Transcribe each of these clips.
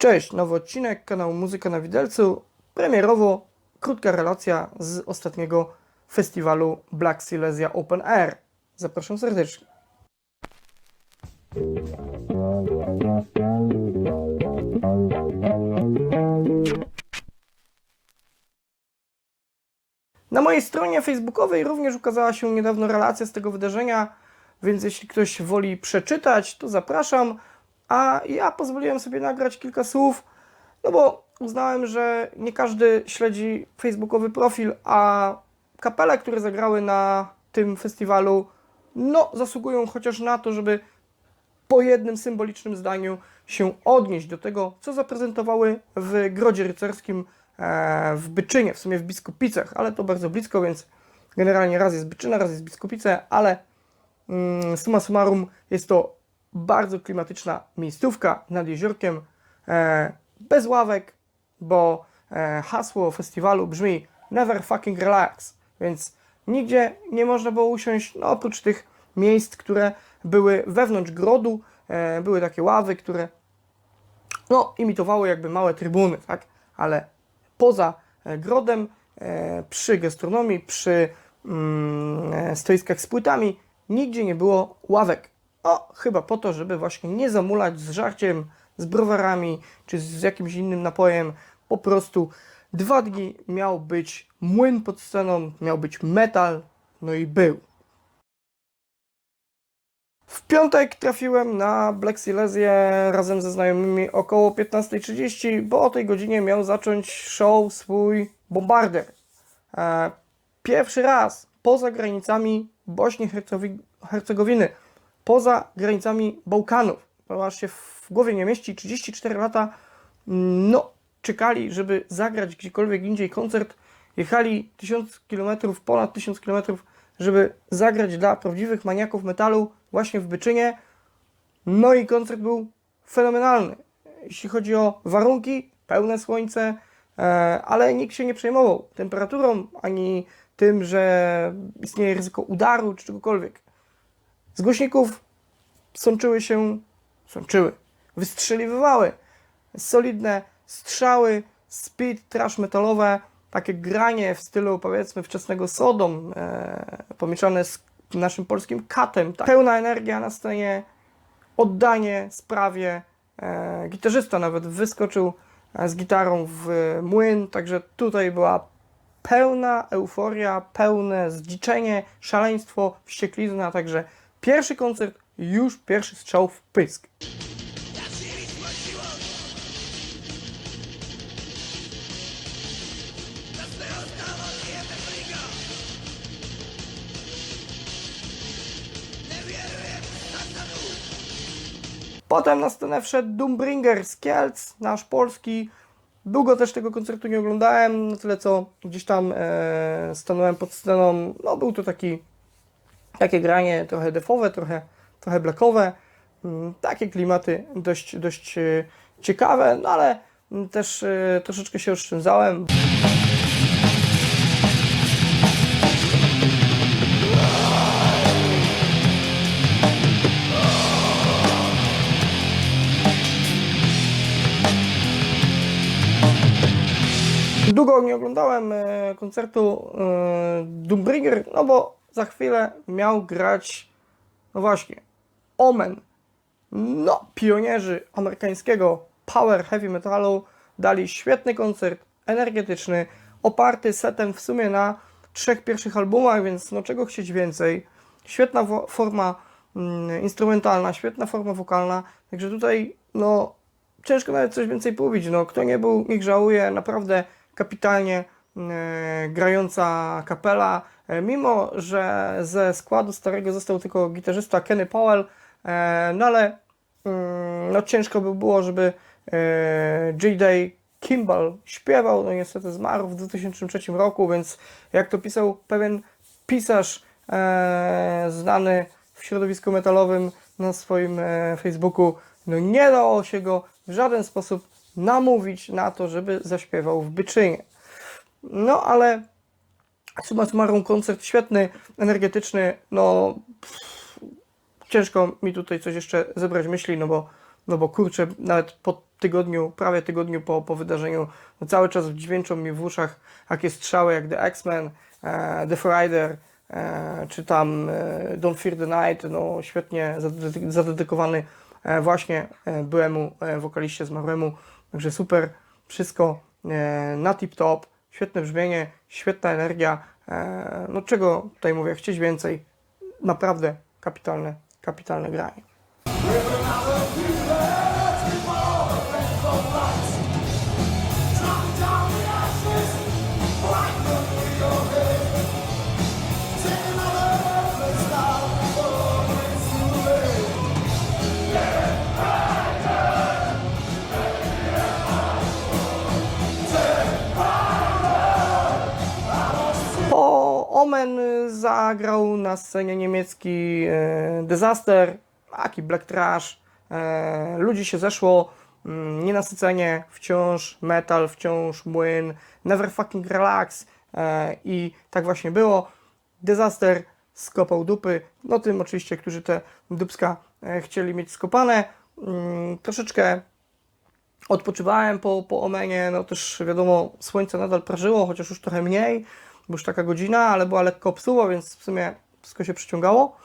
Cześć, nowy odcinek kanału Muzyka na Widelcu. Premierowo krótka relacja z ostatniego festiwalu Black Silesia Open Air. Zapraszam serdecznie. Na mojej stronie facebookowej również ukazała się niedawno relacja z tego wydarzenia, więc jeśli ktoś woli przeczytać, to zapraszam. A ja pozwoliłem sobie nagrać kilka słów, no bo uznałem, że nie każdy śledzi facebookowy profil, a kapele, które zagrały na tym festiwalu, no zasługują chociaż na to, żeby po jednym symbolicznym zdaniu się odnieść do tego, co zaprezentowały w Grodzie Rycerskim e, w Byczynie, w sumie w Biskupicach, ale to bardzo blisko, więc generalnie raz jest Byczyna, raz jest Biskupice, ale mm, summa summarum jest to bardzo klimatyczna miejscówka nad jeziorkiem, e, bez ławek, bo e, hasło festiwalu brzmi Never fucking relax, więc nigdzie nie można było usiąść, no oprócz tych miejsc, które były wewnątrz grodu, e, były takie ławy, które no, imitowały jakby małe trybuny, tak? Ale poza grodem, przy gastronomii, przy mm, stoiskach z płytami, nigdzie nie było ławek. O, chyba po to, żeby właśnie nie zamulać z żarciem, z browarami, czy z jakimś innym napojem. Po prostu dwa dni miał być młyn pod sceną, miał być metal, no i był. W piątek trafiłem na Black Silesię razem ze znajomymi około 15.30, bo o tej godzinie miał zacząć show swój Bombarder. E, Pierwszy raz poza granicami Bośni Hercegowi- Hercegowiny, poza granicami Bałkanów, ponieważ się w głowie nie mieści, 34 lata, no, czekali, żeby zagrać gdziekolwiek indziej koncert, jechali 1000 km, ponad 1000 km, żeby zagrać dla prawdziwych maniaków metalu właśnie w Byczynie. No i koncert był fenomenalny. Jeśli chodzi o warunki, pełne słońce, e, ale nikt się nie przejmował temperaturą, ani tym, że istnieje ryzyko udaru czy czegokolwiek. Z głośników sączyły się, sączyły, wystrzeliwywały solidne strzały, speed, trash metalowe, takie granie w stylu powiedzmy wczesnego Sodom, e, pomieszane z naszym polskim katem. Tak. Pełna energia na scenie, oddanie sprawie. E, gitarzysta nawet wyskoczył e, z gitarą w młyn, także tutaj była pełna euforia, pełne zdziczenie, szaleństwo, wścieklizna, także pierwszy koncert, już pierwszy strzał w pysk. Potem na scenę wszedł Doombringer z Kielc, nasz polski. Długo też tego koncertu nie oglądałem, na tyle co gdzieś tam e, stanąłem pod sceną. No był to taki, takie granie trochę defowe, trochę, trochę blackowe. Mm, Takie klimaty dość, dość e, ciekawe, no ale mm, też e, troszeczkę się oszczędzałem. Długo nie oglądałem e, koncertu Doombringer, no bo za chwilę miał grać, no właśnie, Omen. No, pionierzy amerykańskiego power heavy metalu dali świetny koncert, energetyczny, oparty setem w sumie na trzech pierwszych albumach, więc no czego chcieć więcej. Świetna forma mm, instrumentalna, świetna forma wokalna, także tutaj no ciężko nawet coś więcej powiedzieć. No, kto nie był, niech żałuje. Naprawdę kapitalnie e, grająca kapela. E, mimo, że ze składu starego został tylko gitarzysta Kenny Powell, e, no ale mm, no, ciężko by było, żeby e, J-Day Kimball śpiewał. No niestety zmarł w 2003 roku, więc jak to pisał pewien pisarz e, znany w środowisku metalowym na swoim e, Facebooku, no nie dało się go w żaden sposób namówić na to, żeby zaśpiewał w Byczynie. No ale summa summarum koncert świetny, energetyczny, no pff, ciężko mi tutaj coś jeszcze zebrać myśli, no bo no bo kurczę, nawet po tygodniu, prawie tygodniu po, po wydarzeniu, no cały czas dźwięczą mi w uszach takie strzały jak The X-Men, e, The Frider, e, czy tam e, Don't Fear the Night, no świetnie zadedy- zadedykowany e, właśnie e, byłemu e, wokaliście zmarłemu, także super, wszystko e, na tip-top, świetne brzmienie, świetna energia, e, no czego tutaj mówię, chcieć więcej, naprawdę kapitalne, kapitalne granie. Zagrał na scenie niemiecki e, Disaster, taki Black Trash. E, ludzi się zeszło, mm, nienasycenie, wciąż metal, wciąż młyn, never fucking relax. E, I tak właśnie było. Disaster skopał dupy. No tym oczywiście, którzy te dupska chcieli mieć skopane. Mm, troszeczkę odpoczywałem po, po Omenie, no też wiadomo, słońce nadal prażyło, chociaż już trochę mniej, bo już taka godzina, ale była lekko obsuwa, więc w sumie wszystko się przyciągało.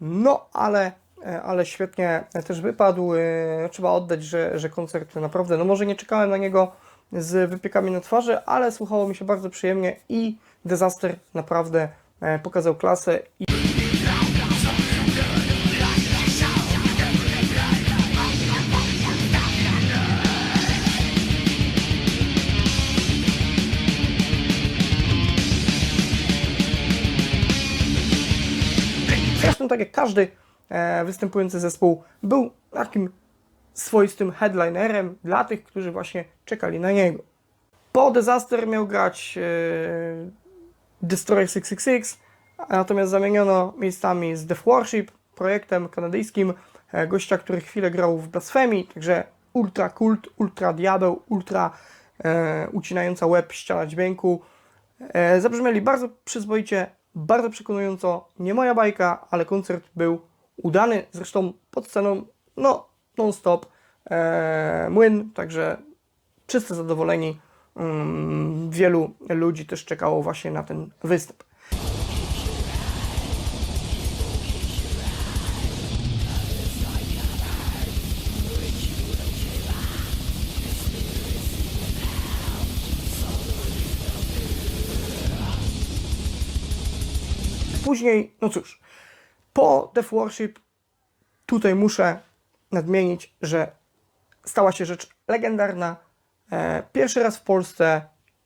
No, ale, e, ale świetnie też wypadł. E, Trzeba oddać, że, że koncert naprawdę, no może nie czekałem na niego z wypiekami na twarzy, ale słuchało mi się bardzo przyjemnie i Disaster naprawdę e, pokazał klasę tak jak każdy e, występujący zespół był takim swoistym headlinerem dla tych, którzy właśnie czekali na niego. Po Disaster miał grać e, Destroyer 666, a natomiast zamieniono miejscami z Death Worship, projektem kanadyjskim e, gościa, który chwilę grał w Blasphemii, także ultra kult, ultra diabeł, ultra e, ucinająca łeb ściana dźwięku. E, zabrzmieli bardzo przyzwoicie, bardzo przekonująco. Nie moja bajka, ale koncert był udany. Zresztą pod sceną, no, non-stop e, młyn, także czyste zadowoleni. Mm, wielu ludzi też czekało właśnie na ten występ. Później, no cóż, po Death Worship tutaj muszę nadmienić, że stała się rzecz legendarna. E, Pierwszy raz w Polsce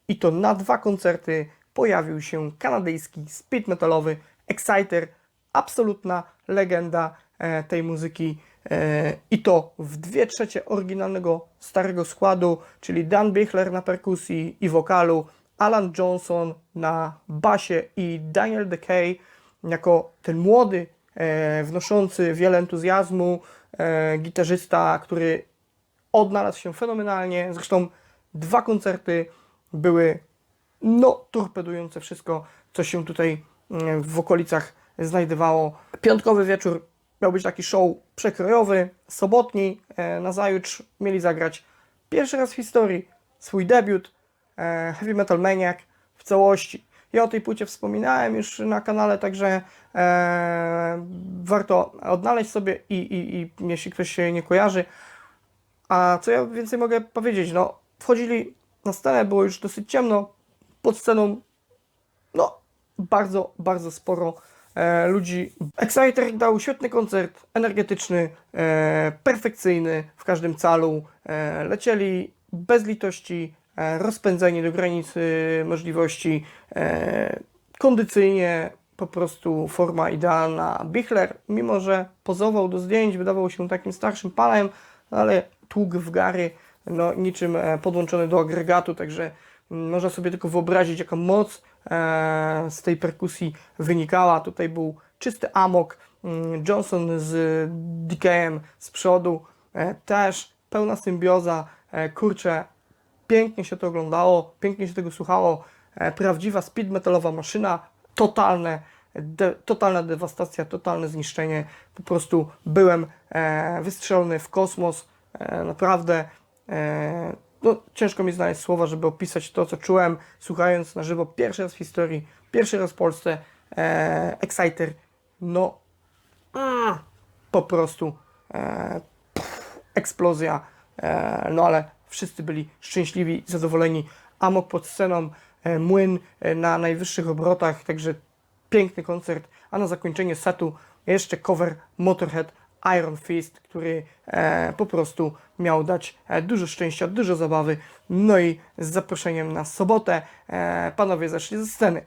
i to na dwa koncerty pojawił się kanadyjski speed metalowy Exciter, absolutna legenda e, tej muzyki e, i to w dwie trzecie oryginalnego starego składu, czyli Dan Bichler na perkusji i wokalu, Alan Johnson na basie i Daniel Decay jako ten młody, e, wnoszący wiele entuzjazmu e, gitarzysta, który odnalazł się fenomenalnie. Zresztą dwa koncerty były no torpedujące wszystko, co się tutaj mm, w okolicach znajdowało. Piątkowy wieczór miał być taki show przekrojowy, sobotni e, nazajutrz mieli zagrać pierwszy raz w historii swój debiut e, Heavy Metal Maniac w całości. Ja o tej płycie wspominałem już na kanale, także e, warto odnaleźć sobie i, i, i jeśli ktoś się nie kojarzy. A co ja więcej mogę powiedzieć? No, wchodzili na scenę, było już dosyć ciemno. Pod sceną, no, bardzo, bardzo sporo e, ludzi. Exciter dał świetny koncert, energetyczny, e, perfekcyjny w każdym calu. E, lecieli bez litości, e, rozpędzeni do granicy możliwości, e, kondycyjnie, po prostu forma idealna. Bichler, mimo że pozował do zdjęć, wydawał się takim starszym panem, ale tłuk w gary, no, niczym e, podłączony do agregatu, także mm, można sobie tylko wyobrazić, jaka moc z tej perkusji wynikała. Tutaj był czysty amok. Mm, Johnson z DKM z przodu, też pełna symbioza. Kurczę, pięknie się to oglądało, pięknie się tego słuchało. E, prawdziwa speed metalowa maszyna, totalne, de, totalna dewastacja, totalne zniszczenie. Po prostu byłem e, wystrzelony w kosmos. e, naprawdę e, no, ciężko mi znaleźć słowa, żeby opisać to, co czułem, słuchając na żywo pierwszy raz w historii, pierwszy raz w Polsce, e, Exciter, no po prostu e, pff, eksplozja, e, no ale wszyscy byli szczęśliwi, zadowoleni, amok pod sceną, e, młyn e, na najwyższych obrotach, także piękny koncert, a na zakończenie setu jeszcze cover Motorhead Iron Fist, który e, po prostu miał dać e, dużo szczęścia, dużo zabawy. No i z zaproszeniem na sobotę e, panowie zeszli ze sceny.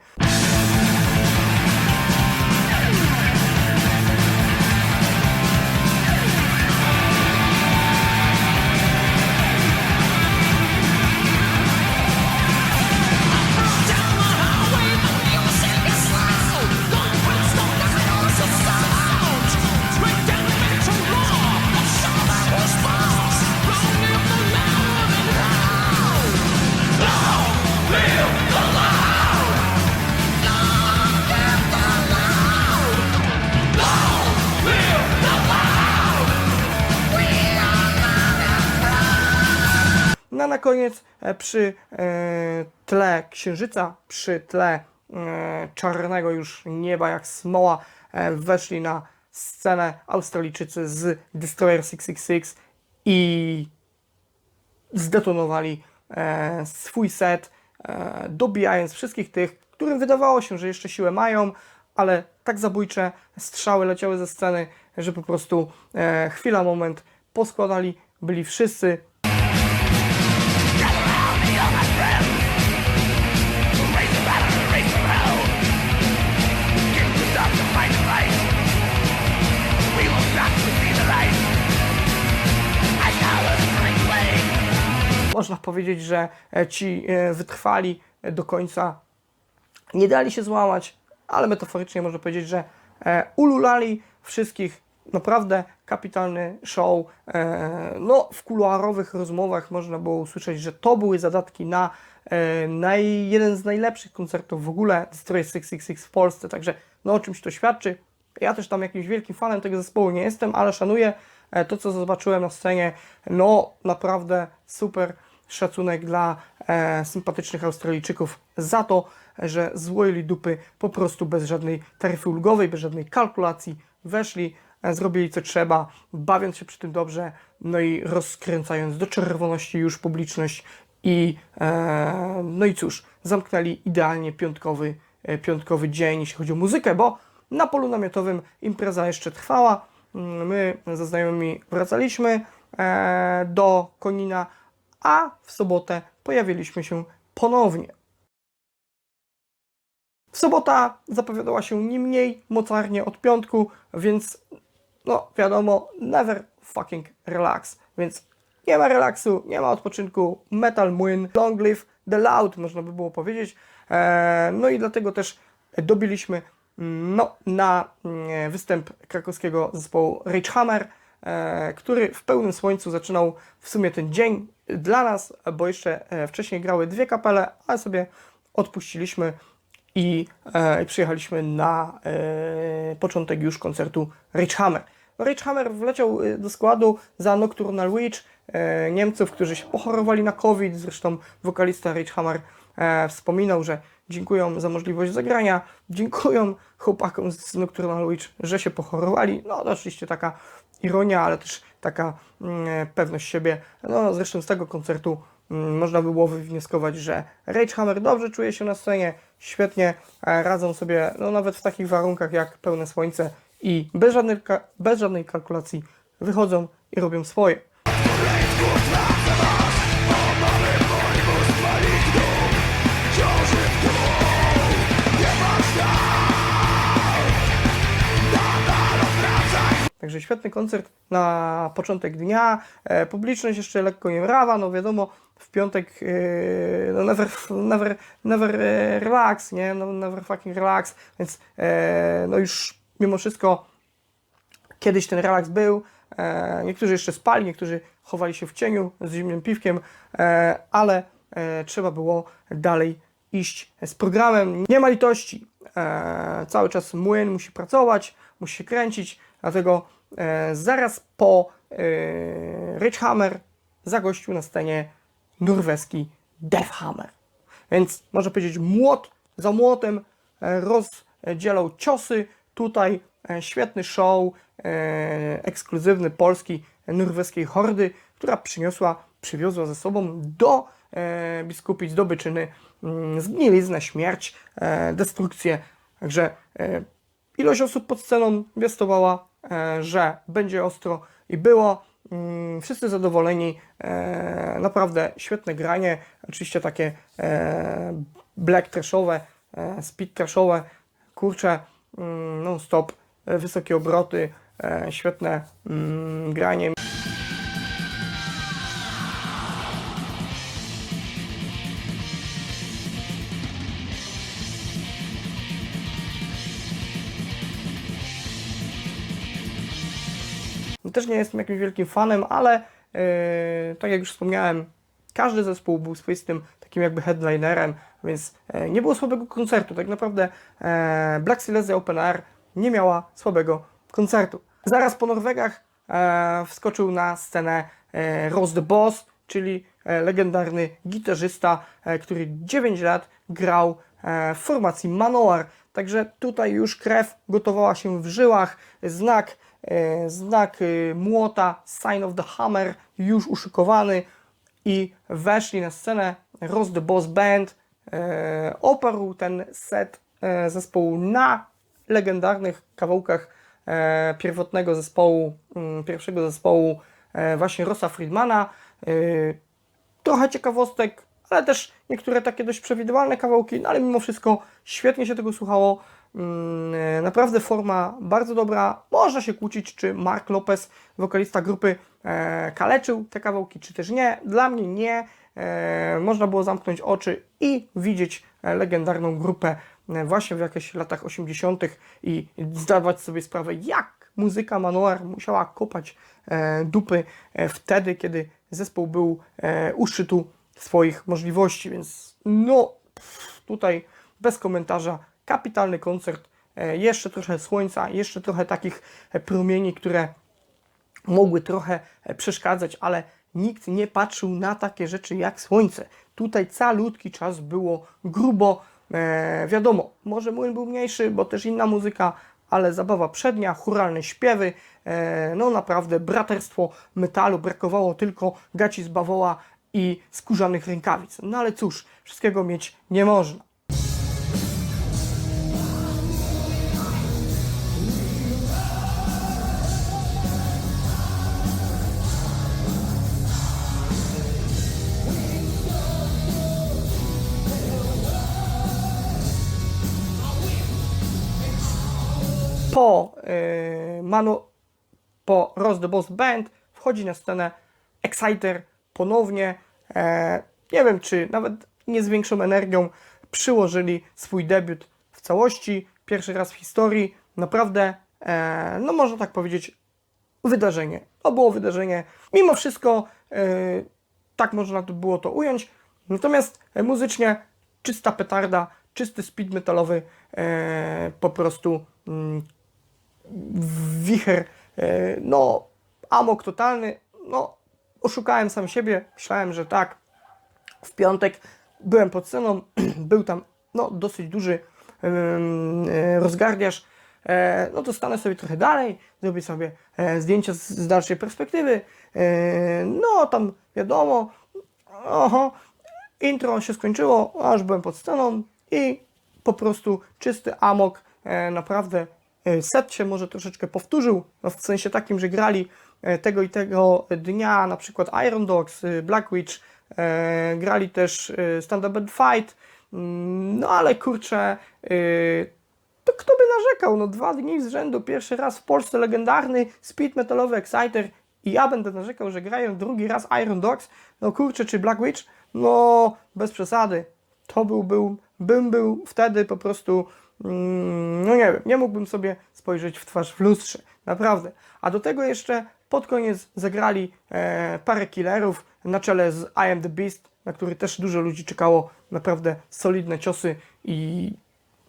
Przy e, tle księżyca, przy tle e, czarnego już nieba jak smoła e, weszli na scenę Australijczycy z Destroyer 666 i zdetonowali e, swój set, e, dobijając wszystkich tych, którym wydawało się, że jeszcze siłę mają, ale tak zabójcze strzały leciały ze sceny, że po prostu e, chwila, moment poskładali, byli wszyscy można powiedzieć, że e, ci e, wytrwali do końca, nie dali się złamać, ale metaforycznie można powiedzieć, że e, ululali wszystkich. Naprawdę kapitalny show. No, w kuluarowych rozmowach można było usłyszeć, że to były zadatki na naj, jeden z najlepszych koncertów w ogóle Destroy 666 w Polsce, także no o czymś to świadczy. Ja też tam jakimś wielkim fanem tego zespołu nie jestem, ale szanuję to, co zobaczyłem na scenie. No, naprawdę super szacunek dla e, sympatycznych Australijczyków za to, że złoili dupy po prostu bez żadnej taryfy ulgowej, bez żadnej kalkulacji. Weszli, e, zrobili co trzeba, bawiąc się przy tym dobrze, no i rozkręcając do czerwoności już publiczność i e, no i cóż, zamknęli idealnie piątkowy, e, piątkowy dzień, jeśli chodzi o muzykę, bo na polu namiotowym impreza jeszcze trwała. Mm, My ze znajomymi wracaliśmy e, do Konina, a w sobotę pojawiliśmy się ponownie. Sobota zapowiadała się nie mniej mocarnie od piątku, więc no wiadomo, never fucking relax. Więc nie ma relaksu, nie ma odpoczynku, metal młyn, long live the loud, można by było powiedzieć. E, no i dlatego też dobiliśmy mm, no, na mm, występ krakowskiego zespołu Rage Hammer, który w pełnym słońcu zaczynał w sumie ten dzień dla nas, bo jeszcze e, wcześniej grały dwie kapele, ale sobie odpuściliśmy i e, przyjechaliśmy na e, początek już koncertu Rage Hammer. Rage Hammer wleciał e, do składu za Nocturnal Witch, e, Niemców, którzy się pochorowali na COVID. Zresztą wokalista Rage Hammer e, wspominał, że dziękują za możliwość zagrania, dziękują chłopakom z Nocturnal Witch, że się pochorowali. No oczywiście taka ironia, ale też taka mm, pewność siebie. No zresztą z tego koncertu mm, można by było wywnioskować, że Rage Hammer dobrze czuje się na scenie, świetnie e, radzą sobie, no nawet w takich warunkach jak pełne słońce i bez żadnej, bez żadnej kalkulacji wychodzą i robią swoje. Także świetny koncert na początek dnia. E, publiczność jeszcze lekko nie mrawa, no wiadomo, w piątek e, no never, never, never e, relax, nie? No, never fucking relax, więc no już mimo wszystko kiedyś ten relaks był. Niektórzy jeszcze spali, niektórzy chowali się w cieniu z zimnym piwkiem, ale trzeba było dalej iść z programem. Nie ma litości. Cały czas młyn musi pracować, musi się kręcić, dlatego e, zaraz po yy, Rich Hammer zagościł na scenie norweski Deathhammer. Więc można powiedzieć młot za młotem e, rozdzielał ciosy. Tutaj e, świetny show, e, ekskluzywny polski norweskiej hordy, która przyniosła, przywiozła ze sobą do e, biskupic, do byczyny mm, zgniliznę, śmierć, e, destrukcję. Także e, ilość osób pod sceną zwiastowała, e, że będzie ostro i było. Mm, Wszyscy zadowoleni, e, naprawdę świetne granie, oczywiście takie e, black trashowe, e, speed trashowe, kurcze, mm, non stop, e, wysokie obroty, e, świetne mm, granie. Też nie jestem jakimś wielkim fanem, ale yy, tak jak już wspomniałem, każdy zespół był swoistym takim jakby headlinerem, więc e, nie było słabego koncertu. Tak naprawdę e, Black Silesia Open Air nie miała słabego koncertu. Zaraz po Norwegach e, wskoczył na scenę e, Ross the Boss, czyli legendarny gitarzysta, który 9 lat grał w formacji Manowar. Także tutaj już krew gotowała się w żyłach. Znak, znak e, młota, Sign of the Hammer już uszykowany i weszli na scenę Ross the Boss Band. E, oparł ten set e, zespołu na legendarnych kawałkach e, pierwotnego zespołu, mm, pierwszego zespołu e, właśnie Rossa Friedmana. E, trochę ciekawostek, ale też niektóre takie dość przewidywalne kawałki, no ale mimo wszystko świetnie się tego słuchało. Mm, e, Naprawdę forma bardzo dobra. Można się kłócić, czy Mark Lopez, wokalista grupy, e, kaleczył te kawałki, czy też nie. Dla mnie nie. E, Można było zamknąć oczy i widzieć legendarną grupę właśnie w jakichś latach 80. i zdawać sobie sprawę, jak muzyka Manoir musiała kopać dupy wtedy, kiedy zespół był u szczytu swoich możliwości, więc no tutaj bez komentarza kapitalny koncert, e, jeszcze trochę słońca, jeszcze trochę takich e, promieni, które mogły trochę e, przeszkadzać, ale nikt nie patrzył na takie rzeczy jak słońce. Tutaj calutki czas było grubo, e, wiadomo, może młyn był mniejszy, bo też inna muzyka, ale zabawa przednia, churalne śpiewy, e, no naprawdę braterstwo metalu, brakowało tylko gaci z bawoła i skórzanych rękawic. No ale cóż, wszystkiego mieć nie można. Po yy, Manu, po Ross the Boss Band wchodzi na scenę Exciter ponownie. E, nie wiem, czy nawet nie z większą energią przyłożyli swój debiut w całości. Pierwszy raz w historii. Naprawdę, e, no można tak powiedzieć, wydarzenie. To było wydarzenie. Mimo wszystko, e, tak można to było to ująć. Natomiast muzycznie czysta petarda, czysty speed metalowy, po prostu mm, wicher, e, no amok totalny, no oszukałem sam siebie, myślałem, że tak, w piątek byłem pod sceną, był tam no dosyć duży e, rozgardiarz, e, no to stanę sobie trochę dalej, zrobię sobie zdjęcia z, z dalszej perspektywy, no tam wiadomo, oho, intro się skończyło, aż byłem pod sceną i po prostu czysty amok, naprawdę set się może troszeczkę powtórzył, no w sensie takim, że grali e, tego i tego dnia, na przykład Iron Dogs, e, Black Witch, e, grali też e, Stand Up Bad Fight, mm, no ale kurczę, e, to kto by narzekał, no dwa dni z rzędu, pierwszy raz w Polsce legendarny speed metalowy Exciter i ja będę narzekał, że grają drugi raz Iron Dogs, no kurczę, czy Black Witch, no bez przesady, to był, był, bym był wtedy po prostu, no nie wiem, nie mógłbym sobie spojrzeć w twarz w lustrze, naprawdę. A do tego jeszcze pod koniec zagrali e, parę killerów na czele z I Am The Beast, na który też dużo ludzi czekało, naprawdę solidne ciosy i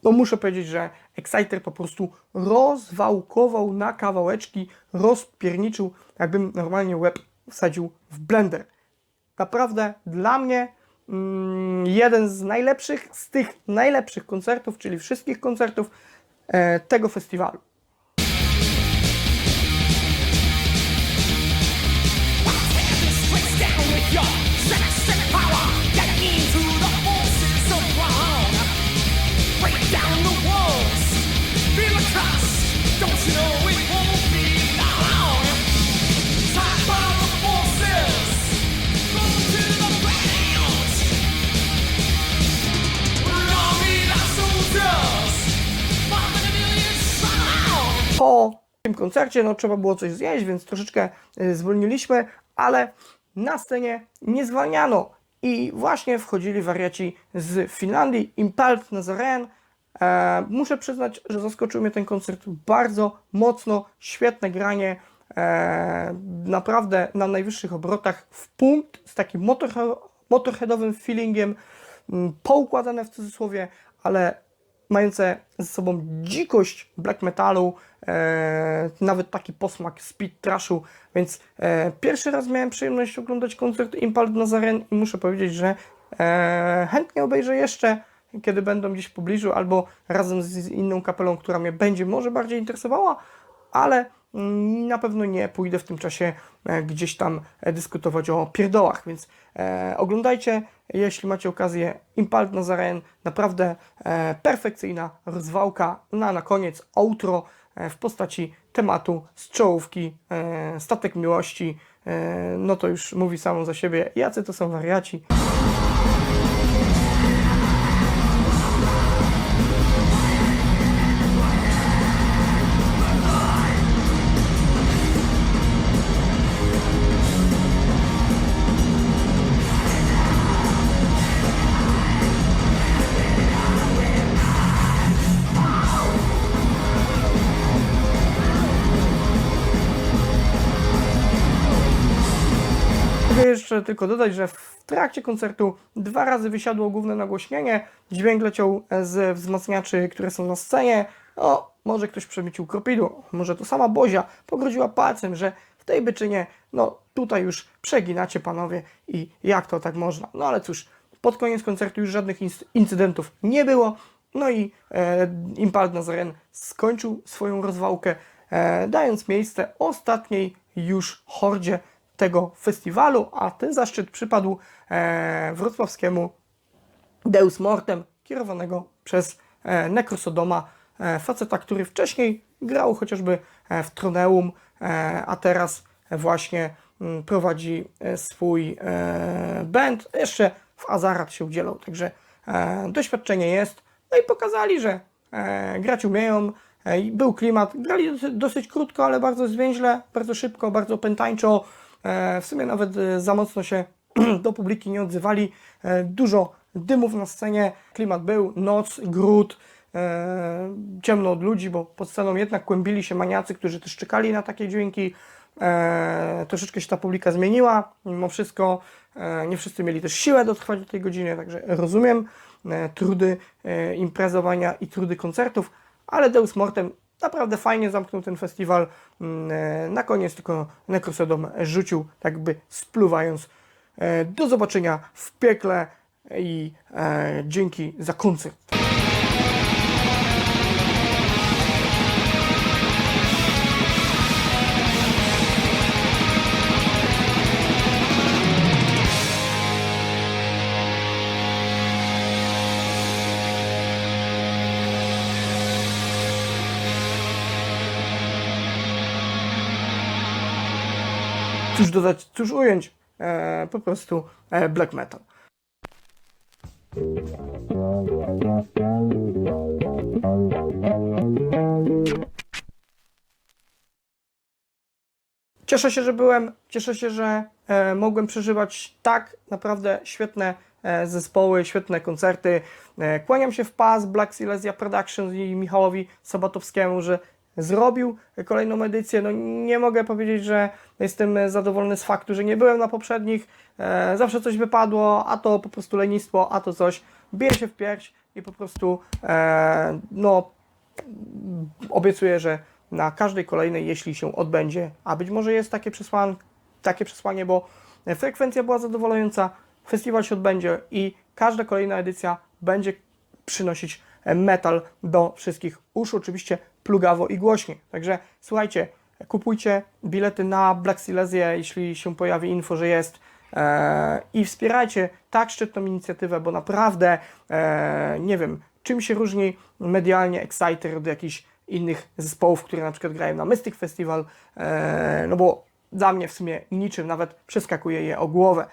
no muszę powiedzieć, że Exciter po prostu rozwałkował na kawałeczki, rozpierniczył, jakbym normalnie łeb wsadził w blender. Naprawdę dla mnie mm, jeden z najlepszych, z tych najlepszych koncertów, czyli wszystkich koncertów e, tego festiwalu. Koncercie no, trzeba było coś zjeść, więc troszeczkę y, zwolniliśmy, ale na scenie nie zwalniano. I właśnie wchodzili wariaci z Finlandii, Impalt Nazaren. E, muszę przyznać, że zaskoczył mnie ten koncert bardzo mocno, świetne granie, e, naprawdę na najwyższych obrotach w punkt, z takim motorhe- motorheadowym feelingiem, m, poukładane w cudzysłowie, ale mające ze sobą dzikość black metalu, e, nawet taki posmak speed trashu, więc e, pierwszy raz miałem przyjemność oglądać koncert Impalt Nazaren i muszę powiedzieć, że e, chętnie obejrzę jeszcze, kiedy będą gdzieś w pobliżu, albo razem z inną kapelą, która mnie będzie może bardziej interesowała, ale na pewno nie pójdę w tym czasie e, gdzieś tam e, dyskutować o pierdołach, więc e, oglądajcie, jeśli macie okazję, Impalt Nazaren, naprawdę e, perfekcyjna rozwałka, no a na koniec outro e, w postaci tematu z czołówki, e, statek miłości, e, no to już mówi samo za siebie, jacy to są wariaci. Jeszcze tylko dodać, że w trakcie koncertu dwa razy wysiadło główne nagłośnienie, dźwięk leciał z wzmacniaczy, które są na scenie. O, może ktoś przemycił kropidło, może to sama Bozia pogroziła palcem, że w tej byczynie, no tutaj już przeginacie panowie i jak to tak można. No ale cóż, pod koniec koncertu już żadnych inc- incydentów nie było. No i e, Impalt Nazaren skończył swoją rozwałkę, e, dając miejsce ostatniej już hordzie tego festiwalu, a ten zaszczyt przypadł e, wrocławskiemu Deus Mortem, kierowanego przez e, Necrosodoma, e, faceta, który wcześniej grał chociażby e, w Troneum, e, a teraz właśnie mm, prowadzi e, swój e, band. Jeszcze w Azarat się udzielał, także e, doświadczenie jest. No i pokazali, że e, grać umieją. E, był klimat. Grali dosyć, dosyć krótko, ale bardzo zwięźle, bardzo szybko, bardzo pętańczo. E, w sumie nawet e, za mocno się do publiki nie odzywali. E, dużo dymów na scenie. Klimat był, noc, gród, ciemno od ludzi, bo pod sceną jednak kłębili się maniacy, którzy też czekali na takie dźwięki. Troszeczkę się ta publika zmieniła, mimo wszystko nie wszyscy mieli też siłę dotrwać do tej godziny, także rozumiem trudy imprezowania i trudy koncertów, ale Deus Mortem naprawdę fajnie zamknął ten festiwal. Mm, e, Na koniec tylko Necrosodom rzucił, tak by spluwając. E, Do zobaczenia w piekle i e, dzięki za koncert. Dodać, cóż ująć? E, po prostu e, black metal. Cieszę się, że byłem, cieszę się, że e, mogłem przeżywać tak naprawdę świetne e, zespoły, świetne koncerty. E, kłaniam się w pas Black Silesia Productions i Michałowi Sabatowskiemu, że zrobił kolejną edycję. No nie mogę powiedzieć, że jestem zadowolony z faktu, że nie byłem na poprzednich. E, zawsze coś wypadło, a to po prostu lenistwo, a to coś. Bije się w pierś i po prostu e, no obiecuję, że na każdej kolejnej, jeśli się odbędzie, a być może jest takie przesłanie, takie przesłanie, bo frekwencja była zadowalająca, festiwal się odbędzie i każda kolejna edycja będzie przynosić metal do wszystkich uszu, oczywiście plugawo i głośnie. Także słuchajcie, kupujcie bilety na Black Silesię, jeśli się pojawi info, że jest e, i wspierajcie tak szczytną inicjatywę, bo naprawdę e, nie wiem, czym się różni medialnie Exciter od jakichś innych zespołów, które na przykład grają na Mystic Festival, e, no bo dla mnie w sumie niczym nawet przeskakuje je o głowę.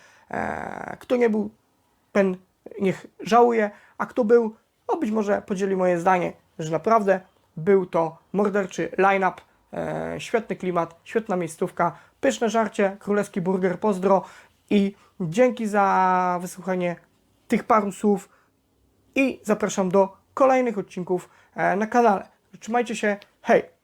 Kto nie był, ten niech żałuje, a kto był, no być może podzieli moje zdanie, że naprawdę był to morderczy line-up, e, świetny klimat, świetna miejscówka, pyszne żarcie, królewski burger, pozdro i dzięki za wysłuchanie tych paru słów i zapraszam do kolejnych odcinków e, na kanale. Trzymajcie się, hej!